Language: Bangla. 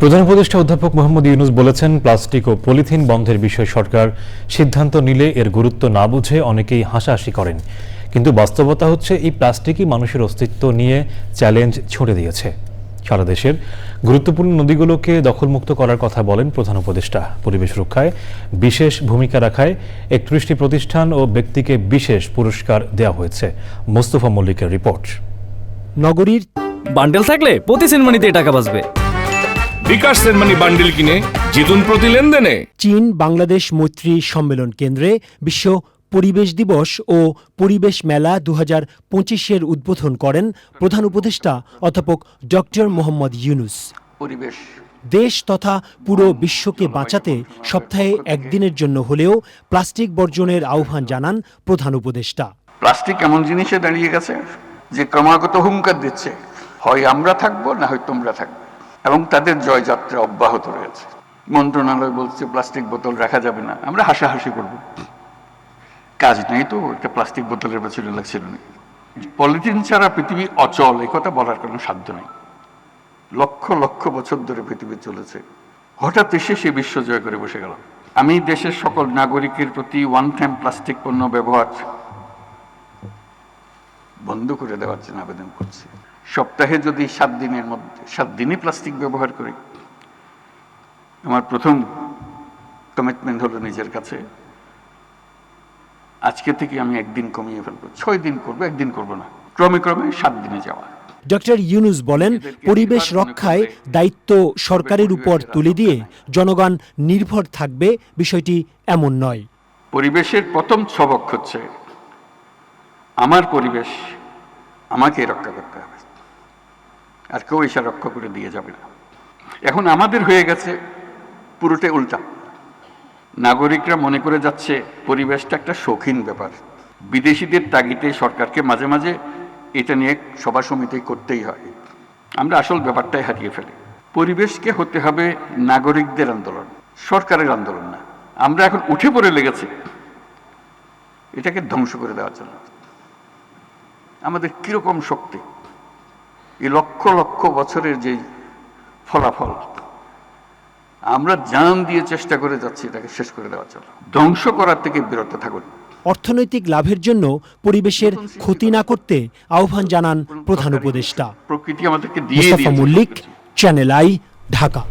প্রধান উপদেষ্টা অধ্যাপক মোহাম্মদ ইউনুস বলেছেন, প্লাস্টিক ও পলিথিন বন্ধের বিষয়ে সরকার সিদ্ধান্ত নিলে এর গুরুত্ব না বুঝে অনেকেই হাসাহাসি করেন। কিন্তু বাস্তবতা হচ্ছে, এই প্লাস্টিকই মানুষের অস্তিত্ব নিয়ে চ্যালেঞ্জ ছুড়ে দিয়েছে। সারা দেশের গুরুত্বপূর্ণ নদীগুলোকে দখলমুক্ত করার কথা বলেন প্রধান উপদেষ্টা। পরিবেশ রক্ষায় বিশেষ ভূমিকা রাখায় একত্রিশটি প্রতিষ্ঠান ও ব্যক্তিকে বিশেষ পুরস্কার দেওয়া হয়েছে। মোস্তফা মল্লিকের রিপোর্ট। নগরীর বান্ডেল থাকলে প্রতি সেনমানিতে টাকা বাঁচবে। বিকাশ সেনমানি বান্ডিল কিনে জিতুন প্রতি লেনদেনে। চীন বাংলাদেশ মৈত্রী সম্মেলন কেন্দ্রে বিশ্ব পরিবেশ দিবস ও পরিবেশ মেলা দু হাজার পঁচিশের উদ্বোধন করেন প্রধান উপদেষ্টা অধ্যাপক ডক্টর মোহাম্মদ ইউনুস। পরিবেশ। দেশ তথা পুরো বিশ্বকে বাঁচাতে সপ্তাহে একদিনের জন্য হলেও প্লাস্টিক বর্জনের আহ্বান জানান প্রধান উপদেষ্টা। প্লাস্টিক এমন জিনিসে দাঁড়িয়ে গেছে যে ক্রমাগত হুঙ্কার দিচ্ছে। হয় আমরা থাকব না হয় তোমরা থাকবে। এবং তাদের জয়যাত্রা অব্যাহত রয়েছে। মন্ত্রণালয় বলছে, প্লাস্টিক বোতল রাখা যাবে না। আমরা হাসাহাসি করব। কাজ নেই তো, একটা প্লাস্টিক বোতলের পেছনে লাগছিল না পলিথিন ছাড়া পৃথিবী অচল, এই কথা বলার কোনো সাধ্য নেই। লক্ষ লক্ষ বছর ধরে পৃথিবী চলেছে। হঠাৎ এসে সে বিশ্ব জয় করে বসে গেল। আমি দেশের সকল নাগরিকের প্রতি ওয়ান টাইম প্লাস্টিক পণ্য ব্যবহার বন্ধ করে দেওয়ার জন্য আবেদন করছি। সপ্তাহে যদি সাত দিনের মধ্যে সাত দিনই প্লাস্টিক ব্যবহার করি। আমার প্রথম কমিটমেন্ট হলো নিজের কাছে আজকে থেকে আমি একদিন কমিয়ে ফেলব। ছয় দিন করব একদিন করব না। ক্রমে ক্রমে সাত দিনে যাওয়া। ডক্টর ইউনুস বলেন পরিবেশ রক্ষায় দায়িত্ব সরকারের উপর তুলে দিয়ে জনগণ নির্ভর থাকবে বিষয়টি এমন নয়। পরিবেশের প্রথম ছবক হচ্ছে আমার পরিবেশ আমাকে রক্ষা করতে হবে। আর কেউ এসে রক্ষা করে দিয়ে যাবে না। এখন আমাদের হয়ে গেছে পুরোটাই উল্টা। নাগরিকরা মনে করে যাচ্ছে পরিবেশটা একটা শৌখিন ব্যাপার। বিদেশিদের তাগিদে সরকারকে মাঝে মাঝে এটা নিয়ে সভা সমিতি করতেই হয়। আমরা আসল ব্যাপারটাই হারিয়ে ফেলি। পরিবেশকে হতে হবে নাগরিকদের আন্দোলন, সরকারের আন্দোলন না। আমরা এখন উঠে পড়ে লেগেছি। এটাকে ধ্বংস করে দেওয়ার জন্য। আমাদের কীরকম শক্তি? এই লক্ষ লক্ষ বছরের যে ফলাফল আমরা জান দিয়ে চেষ্টা করে যাচ্ছি এটাকে শেষ করে দেওয়ার জন্য। ধ্বংস করার থেকে বিরত থাকুন। অর্থনৈতিক লাভের জন্য পরিবেশের ক্ষতি না করতে আহ্বান জানান প্রধান উপদেষ্টা। প্রকৃতি আমাদেরকে দিয়ে মল্লিক চ্যানেল আই ঢাকা